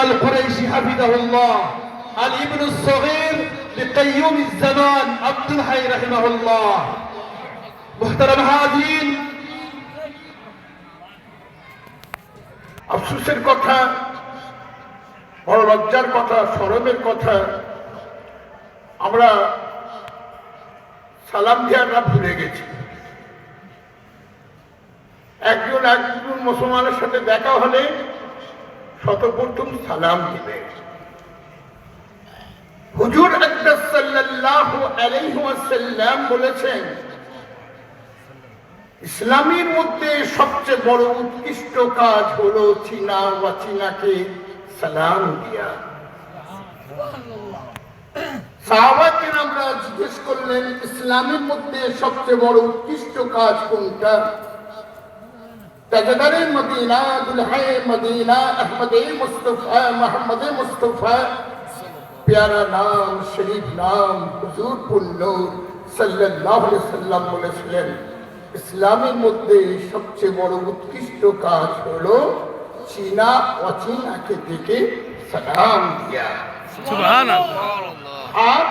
القريشي حفظه الله الابن الصغير لقيوم الزمان عبد الحي رحمه الله محترم حاضرين আফসোসের কথা বড় লজ্জার কথা সরমের কথা আমরা সালাম দেওয়াটা ভুলে গেছি একজন একজন মুসলমানের সাথে দেখা হলে শতপ্রথম সালাম দিবে। হুজুর আকরাম সাল্লাল্লাহু আলাইহি ওয়াসাল্লাম বলেছেন, ইসলামের মধ্যে সবচেয়ে বড় উৎকৃষ্ট কাজ হলো চীনা বা চীনাকে সালাম দিয়া। সাহাবাকে আমরা জিজ্ঞেস করলেন, ইসলামের মধ্যে সবচেয়ে বড় উৎকৃষ্ট কাজ কোনটা? তাজদারে মদিনা দুলহায়ে মদিনা আহমদে মুস্তফা মোহাম্মদে মুস্তফা। প্যারা নাম শরীফ নাম হুজুর পুণ্য সাল্লাল্লাহু আলাইহি সাল্লাম বলেছিলেন ইসলামের মধ্যে সবচেয়ে বড় উৎকৃষ্ট কাজ হলো চীনা অচীনাকে দেখে সালাম দিয়া। আর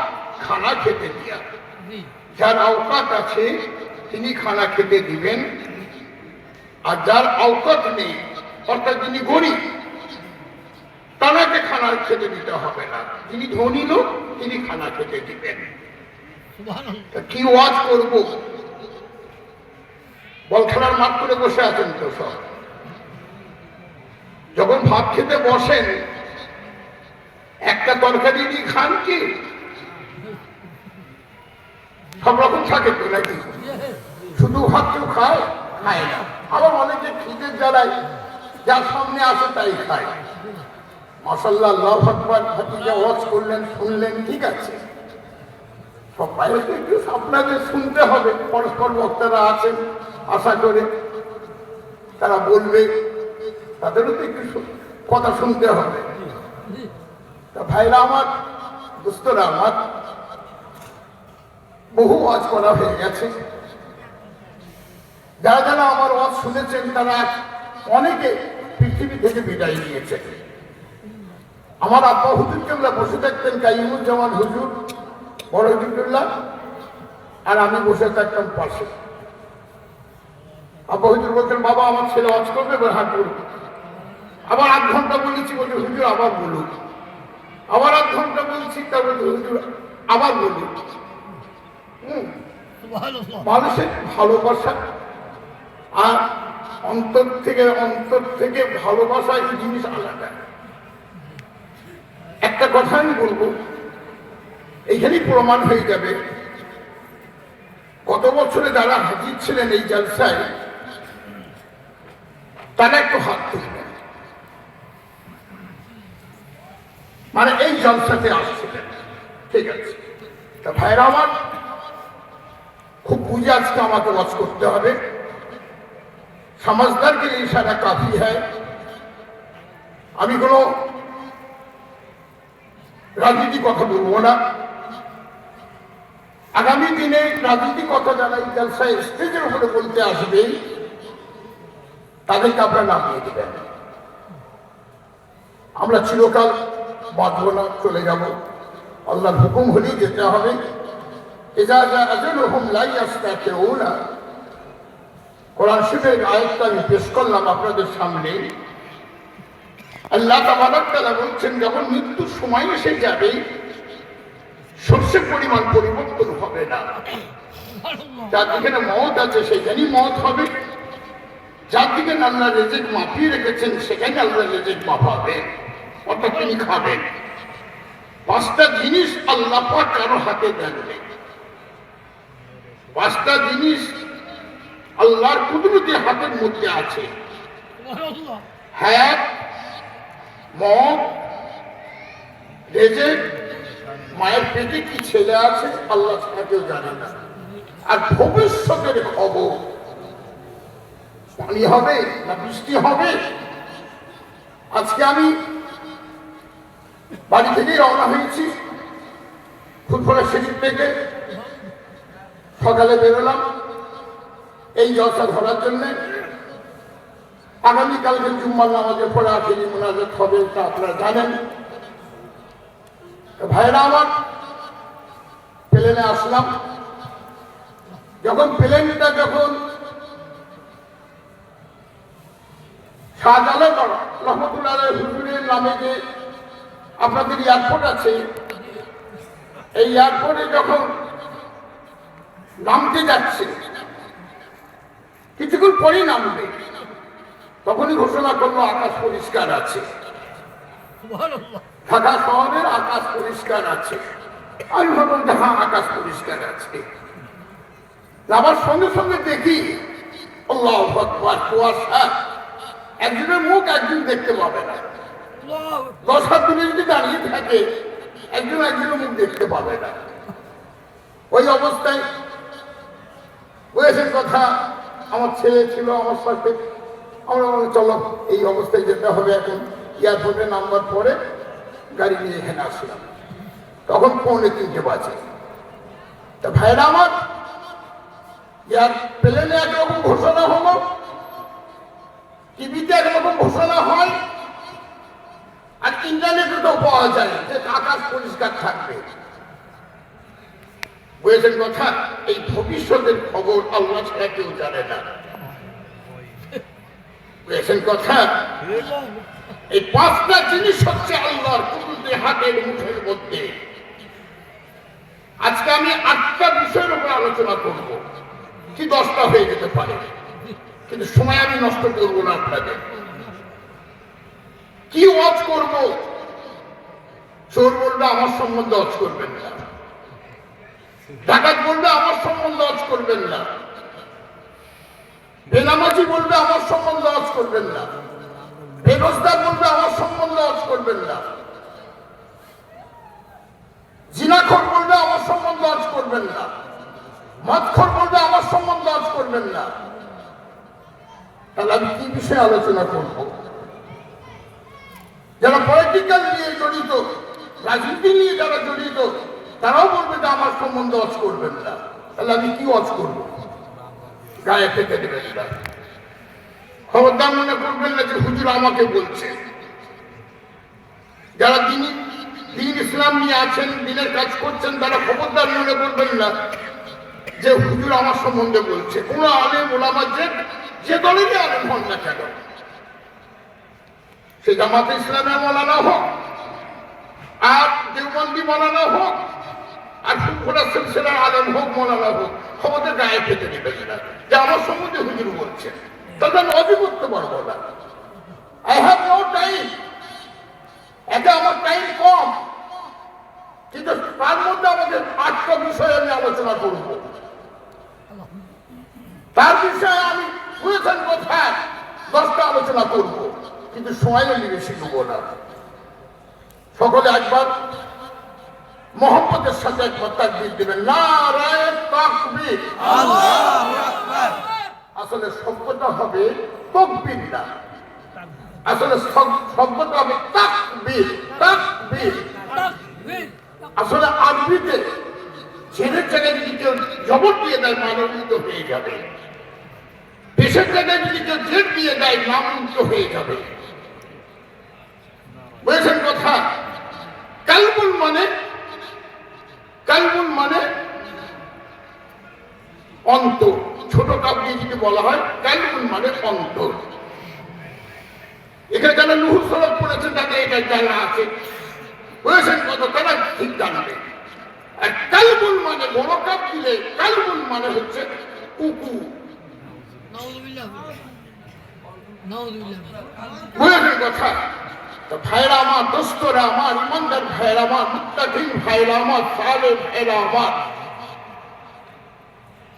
খানা খেতে দিয়া। যার আওকাত আছে তিনি খানা খেতে দিবেন। আর যার আওকাত নেই অর্থাৎ যিনি গরিব তানাকে খানা খেতে দিতে হবে না। যিনি ধনী লোক তিনি খানা খেতে দিবেন। কি ওয়াজ করব? বল খেলার মাঠ করে বসে আছেন তো সব। যখন ভাত খেতে বসেন একটা তরকারি দিয়ে খান কি? সব রকম থাকে তো নাকি? শুধু ভাত কেউ খায়? খায় না। আবার অনেকে খিদের জ্বালায়, যার সামনে আসে তাই খায়। মাসাল্লাহ আল্লাহ আকবর ভাতিজা ওয়াজ করলেন, শুনলেন, ঠিক আছে। সব বাইরে একটু আপনাদের শুনতে হবে, পরস্পর বক্তারা আছেন, আশা করে তারা বলবে, তাদেরও তো একটু কথা শুনতে হবে। তা ভাইরা আমার, দোস্তরা আমার, বহু ওয়াজ করা হয়ে গেছে। যারা যারা আমার ওয়াজ শুনেছেন তারা অনেকে পৃথিবী থেকে বিদায় নিয়েছেন আমার আব্বা হুজুর কেবলা বসে থাকতেন কাইমুজ্জামান হুজুর বড় হুজুরুল্লাহ আর আমি বসে থাকতাম পাশে। আব্বা হুজুর বলতেন বাবা আমার ছেলে ওয়াজ করবে এবার হাত করবে আবার আধ ঘণ্টা বলেছি বলছে হুজুর আবার বলুন। আবার আধ ঘণ্টা বলছি তারপরে হুজুর আবার বলুন। হুম। মানুষের ভালোবাসা আর অন্তর থেকে অন্তর থেকে ভালোবাসা এই জিনিস আলাদা। একটা কথা আমি বলব, এইখানেই প্রমাণ হয়ে যাবে, গত বছরে যারা হাজির ছিলেন এই জলসায়, তারা একটু হাত তুলবেন। মানে এই জলসাতে আসছিলেন, ঠিক আছে। তা ভাইরা আমার, খুব বুঝে আজকে আমাকে ওয়াজ করতে হবে। समझदार के लिए इशारा काफी है আমি কোনো রাজনীতি কথা বলবো না আগামী দিনে রাজনীতি কথা যারা এই জলসায় স্টেজের উপরে বলতে আসবে তাদেরকে আপনারা নামিয়ে দেবেন আমরা চিরকাল বাঁধব না চলে যাব আল্লাহর হুকুম হলেই যেতে হবে এজা যা আজল হুম লাই আসতে কেউ না কোরআন শিবের আয়তটা আমি পেশ করলাম আপনাদের সামনে। আল্লাহ তালা বলছেন, যখন মৃত্যুর সময় এসে যাবে শস্যের পরিমাণ পরিবর্তন হবে না। যার যেখানে মত আছে, সেখানেই মত হবে। যার দিকে আল্লাহ রেজেক মাপিয়ে রেখেছেন, সেখানে আল্লাহ রেজেক মাপাবে অর্থাৎ তিনি খাবেন। পাঁচটা জিনিস আল্লাহ পাক কারও হাতে দেখবে পাঁচটা জিনিস আল্লাহর কুদরতি হাতের মধ্যে আছে। হ্যাঁ মদ রেজেক মায়ের পেটে কি ছেলে আছে আল্লাহ ছাড়া কেউ জানে না। আর ভবিষ্যতের খবর পানি হবে না বৃষ্টি হবে? আজকে আমি বাড়ি থেকেই রওনা হয়েছি। ফুটবলের শরীর থেকে সকালে বেরোলাম। এই জলসা ধরার জন্য আগামীকালকে জুম্মার নামাজে পড়ে আখেরি মোনাজাত হবে, তা আপনারা জানেন। ভাইরা আমার, প্লেনে আসলাম। যখন প্লেনটা যখন শাহজালাল রহমতুল্লাহ হুজুরের নামে যে আপনাদের এয়ারপোর্ট আছে, এই এয়ারপোর্টে যখন নামতে যাচ্ছে কিছুক্ষণ পরেই নামবে। তখনই ঘোষণা করল আকাশ পরিষ্কার আছে। ঢাকা শহরের আকাশ পরিষ্কার আছে। আমি ভাবলাম যে হ্যাঁ আকাশ পরিষ্কার আছে। আবার সঙ্গে সঙ্গে দেখি আল্লাহ আকবার কুয়াশা। একজনের মুখ একজন দেখতে পাবে না। দশ হাত দূরে যদি দাঁড়িয়ে থাকে একজন একজনের মুখ দেখতে পাবে না। ওই অবস্থায় বয়সের কথা আমার ছেলে ছিল আমার সাথে। আমরা বললাম, চলো এই অবস্থায় যেতে হবে এখন। এয়ারপোর্টে নাম্বার পরে গাড়ি নিয়ে এখানে আসলাম। তখন পৌনে তিনটে বাজে। তা ভাইরা আমার এয়ার প্লেনে একরকম ঘোষণা হলো টিভিতে একরকম ঘোষণা হয় আর ইন্টারনেটে তো পাওয়া যায় যে আকাশ পরিষ্কার থাকবে। বুঝেছেন কথা, এই ভবিষ্যতের খবর আল্লাহ ছাড়া কেউ জানে না। বুঝেছেন কথা, এই পাঁচটা জিনিস হচ্ছে আল্লাহর কুদরতের হাতের মুঠের মধ্যে। আজকে আমি আটটা বিষয়ের উপর আলোচনা করব। কি দশটা হয়ে যেতে পারে? কিন্তু সময় আমি নষ্ট করব না আপনাদের। কি ওয়াজ করব? চোর বলবে, আমার সম্বন্ধে ওয়াজ করবেন না। ডাকাত বলবে, আমার সম্বন্ধে ওয়াজ করবেন না। বেনামাজি বলবে, আমার সম্বন্ধে আজ করবেন না। বেরোজগার বলবে, আমার সম্বন্ধে ওয়াজ করবেন না। জিনাখর বলবে, আমার সম্বন্ধে ওয়াজ করবেন না। মদখর বলবে, আমার সম্বন্ধে ওয়াজ করবেন না। তাহলে আমি কি বিষয়ে আলোচনা করব? যারা পলিটিক্যাল নিয়ে জড়িত, রাজনীতি নিয়ে যারা জড়িত তারাও বলবে যে আমার সম্বন্ধে ওয়াজ করবেন না। তাহলে আমি কি ওয়াজ করব? গায়ে পেতে দেবেন না। খবরদার মনে করবেন না যে হুজুর আমাকে বলছে। যারা দিন দিন ইসলাম নিয়ে আছেন, দিনের কাজ করছেন, তারা খবরদার মনে করবেন না যে হুজুর আমার সম্বন্ধে বলছে। কোন আলেম, ওলামা যে যে দলেরই আলেম হন না কেন। সে জামাতে ইসলামে মলানা হোক, আর দেওবন্দি মলানা হোক আর ফুটফোটা সিলসিলার আলেম হোক, মলানা হোক খবরদের গায়ে পেতে নেবেন না যে আমার সম্বন্ধে হুজুর বলছে। তাদের আমি অজি করতে পারব আই হ্যাভ নো টাইম এতে আমার টাইম কম। কিন্তু তার মধ্যে আমাদের আটটা বিষয়ে আমি আলোচনা করব। তার বিষয়ে আমি বুঝেছেন কোথায়? দশটা আলোচনা করব। কিন্তু সময় আমি বেশি নেব না। সকলে একবার মোহাম্মদের সাথে একবার তাকবির দেবেন। তাকবির। আসলে শব্দটা হবে তকবির না। আসলে শব্দটা হবে তাকবির তাকবির। আসলে আরবিতে ছেলের জায়গায় যদি কেউ জবর দিয়ে দেয় মানবিত হয়ে যাবে। দেশের জায়গায় যদি কেউ জেট দিয়ে দেয় নামুক্ত হয়ে যাবে। বুঝেছেন কথা কালবুল মানে কালবুল মানে অন্তর। ছোট কাপ দিয়ে যদি বলা হয় কালবুল মানে অন্তর। এখানে যারা নুহুর সড়ক পড়েছেন তাদের এটা জানা আছে। বুঝেছেন কত তারা ঠিক জানবে। আর কালবুল মানে বড় কাপ দিলে কালবুল মানে হচ্ছে বুঝেছেন কথা। তো ভাইরা আমার দোস্তরা, আমার ইমানদার ভাইরা, আমার ভাইরা, আমার সালে ভাইরা, আমার।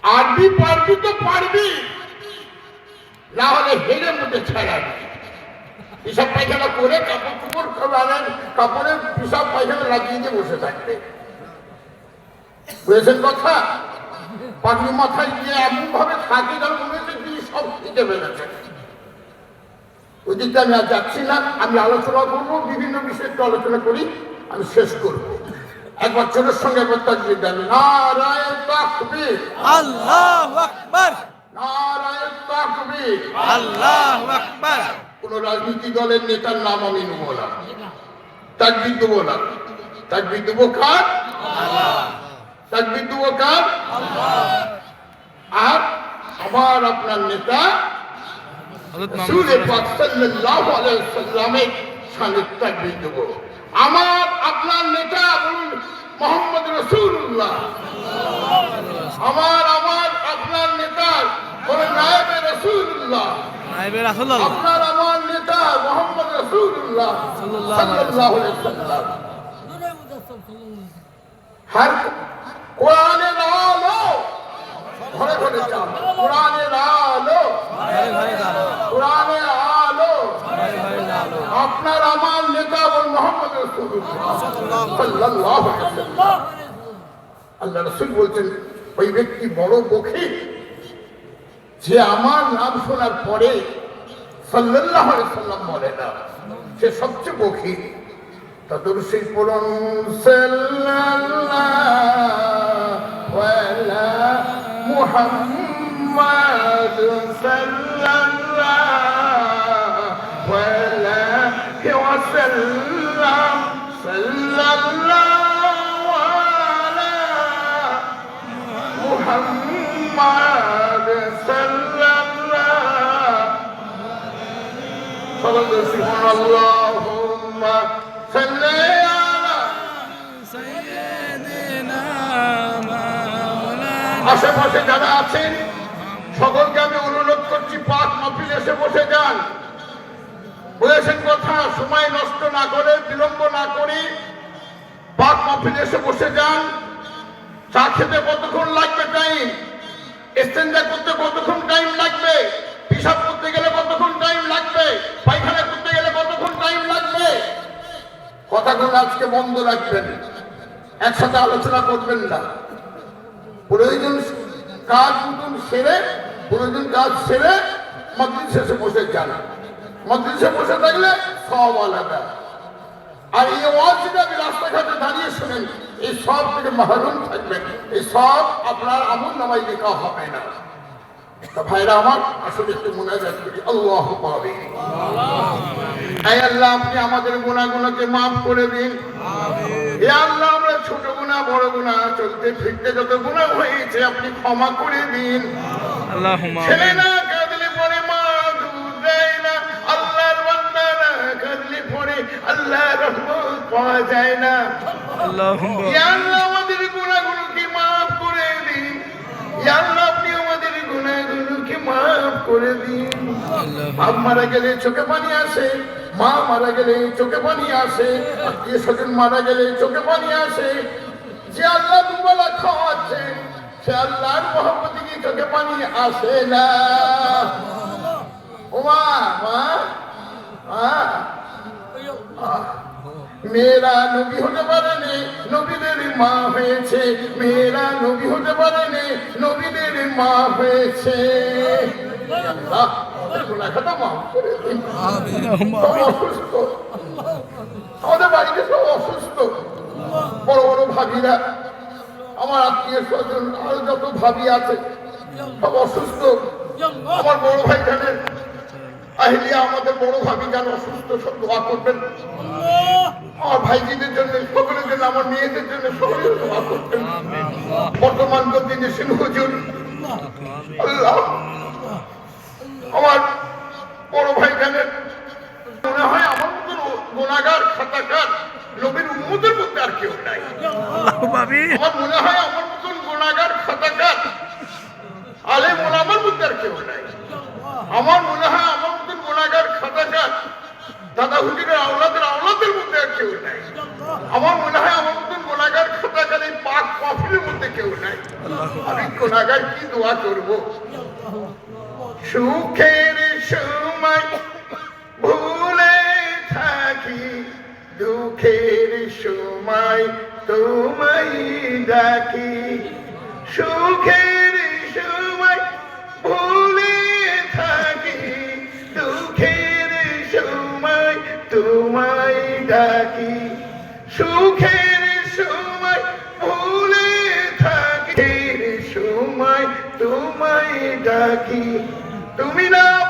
আরবি পারবি তো পারবি। না হলে হেরে মধ্যে ছাড়াবি পিসাব পায়খানা করে কাপড় কুপড় খাবেন কাপড়ে পিসাব পায়খানা লাগিয়ে দিয়ে বসে থাকবে। বুঝেছেন কথা? পাগলি মাথায় দিয়ে এমন ভাবে থাকে যেন মনে হচ্ছে তিনি সব শিখে ফেলেছেন ওই দিকটা আমি আর যাচ্ছি না। আমি আলোচনা করব বিভিন্ন বিষয়ে একটু আলোচনা করি আমি শেষ করব। একবার ছোটের সঙ্গে একবার তাকবির দেন। নারায়ণ তাকবীর। আল্লাহু আকবার। নারায়ণ তাকবীর। আল্লাহ আকবার। কোন রাজনীতি দলের নেতার নাম আমি নেব না। তাকবির দেবো না। তাকবির দেবো কার? তাকবির দেবো কার? আর আমার আপনার নেতা আমার আপনার নেতা বলুন মোহাম্মদ রাসূলুল্লাহ। আমার আমার আপনার নেতা বলুন নায়েবে রাসূলুল্লাহ। আপনার আমার নেতা মোহাম্মদ সাল্লাম হর কোরআনের আলো ঘরে ঘরে যাও। কোরআনের আলো। আপনার আমার নেতা বল মোহাম্মদ আল্লাহ রাসূল বলছেন ওই ব্যক্তি বড় বখিল। যে আমার নাম শোনার পরে সাল্লাল্লাহু আলাইহি সাল্লাম বলে না। সে সবচেয়ে বখিল। তাদের সেই পড়ন সাল্লাল্লাহু আলা মুহাম্মাদ সাল্লাল্লাহু আলাইহি ওয়াসাল্লাম সাল্লাল্লাহু আলা محمد صلى الله صلى اللهم صل على সাইয়্যিদিনা মাওলানা আশেপাশে যারা আছেন সকলকে আমি অনুরোধ করছি পাক এসে বসে যান। বলেছেন কথা, সময় নষ্ট না করে, বিলম্ব না করে পাক মাহফিল এসে বসে যান। চা খেতে কতক্ষণ লাগবে টাইম এক্সচেঞ্জার করতে কতক্ষণ টাইম লাগবে? পিসাব করতে গেলে কতক্ষণ টাইম লাগবে? পায়খানা করতে গেলে কতক্ষণ টাইম লাগবে? কথাগুলো আজকে বন্ধ রাখবেন। একসাথে আলোচনা করবেন না। প্রয়োজন কাজ মতন সেরে, প্রয়োজন কাজ সেরে মন্দির শেষে বসে যান। মন্দির বসে থাকলে সব আলাদা আর এই ওয়াজটা আপনি রাস্তাঘাটে দাঁড়িয়ে শোনেন এই সব থেকে মাহরুম থাকবেন এই সব আপনার আমল নামাই লেখা হবে না। তা ভাইরা আমার আসলে একটু মনে রাখবে আল্লাহ পাবে এই আল্লাহ আপনি আমাদের গুণাগুলোকে মাফ করে দিন। হে আল্লাহ আমরা ছোট গুণা বড় গুণা চলতে ফিরতে যত গুণা হয়েছে আপনি ক্ষমা করে দিন। আল্লাহুম্মা ছেলে না আল্লাহ রহমত পাওয়া যায় না। আল্লাহুম্মা। ইয়া আল্লাহ আমাদের গুণাগুলোকে মাফ করে দিন আল্লাহ আপনি আমাদের গুণাগুলোকে মাফ করে দিন। বাপ মারা গেলে চোখে পানি আসে মা মারা গেলে চোখে পানি আসে আত্মীয় স্বজন মারা গেলে চোখে পানি আসে। যে আল্লাহ দুবেলা খাওয়াচ্ছে সে আল্লাহর মহব্বতে কি চোখে পানি আসে না। ও মা মা মা। মেয়েরা নবী হতে পারেনি নবীদের মা হয়েছে। মেয়েরা নবী হতে পারেনি নবীদের মা হয়েছে। আমাদের বাড়িতে সব অসুস্থ। বড় বড় ভাবিরা আমার আত্মীয় স্বজন আর যত ভাবি আছে সব অসুস্থ। আমার বড় ভাই জানেন আহিলিয়া আমাদের বড় ভাবি যান অসুস্থ সব দোয়া করবেন। আমার ভাইজিদের জন্য সকলের জন্য আমার মেয়েদের জন্য সকলের দোয়া করবেন। বর্তমান দিনে সিন হুজুর। আল্লাহ। আমার বড় ভাই জানেন মনে হয় আমার মতন গোনাগার খাতাকার নবীর উম্মদের মধ্যে আর কেউ নাই। আমার মনে হয় আমার মতন গুণাগার খাতাকার আলেম ওলামার মধ্যে আর কেউ নাই আমার মনে হয় আমার মতন গুণাগার খাতাকার দাদা হুজুরের আওলাদের আওলাদের মধ্যে আর কেউ নাই আমার মনে হয় আমার মতন গুণাগার খাতাকার এই পাক মাহফিলের মধ্যে কেউ নাই। আমি কোনাগার কি দোয়া করব? সুখের সময় ভুলে থাকি দুঃখের সময় তোমায় ডাকি। সুখের ডাকি তুমি না